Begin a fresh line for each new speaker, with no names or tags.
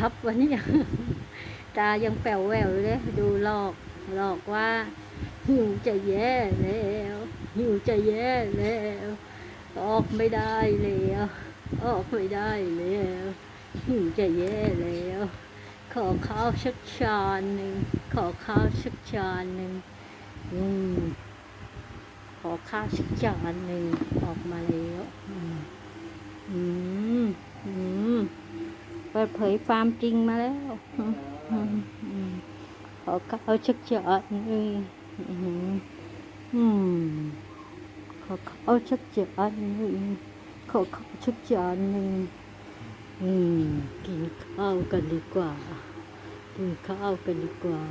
ทับวะเนี่ยตายังแป๋วแววเลยดูหลอกหลอกว่า หิวจะแย่แล้ว หิวจะแย่แล้ว ออกไม่ได้แล้ว ออกไม่ได้แล้ว หิวจะแย่แล้ว ขอข้าวสักชานหนึ่งขอข้าวสักชานหนึ่งอืมขอข้าวสักจานหนึ่งออกมาแล้วอืมอืมอืมเปิดเผยความจริงมาแล้วอืมอืมขอข้าวสักจานหนึ่งอืมอืมขอข้าวสักจานหนึ่งขอข้าวสักจานหนึ่งอืมกินข้าวกันดีกว่า กินข้าวกันดีกว่า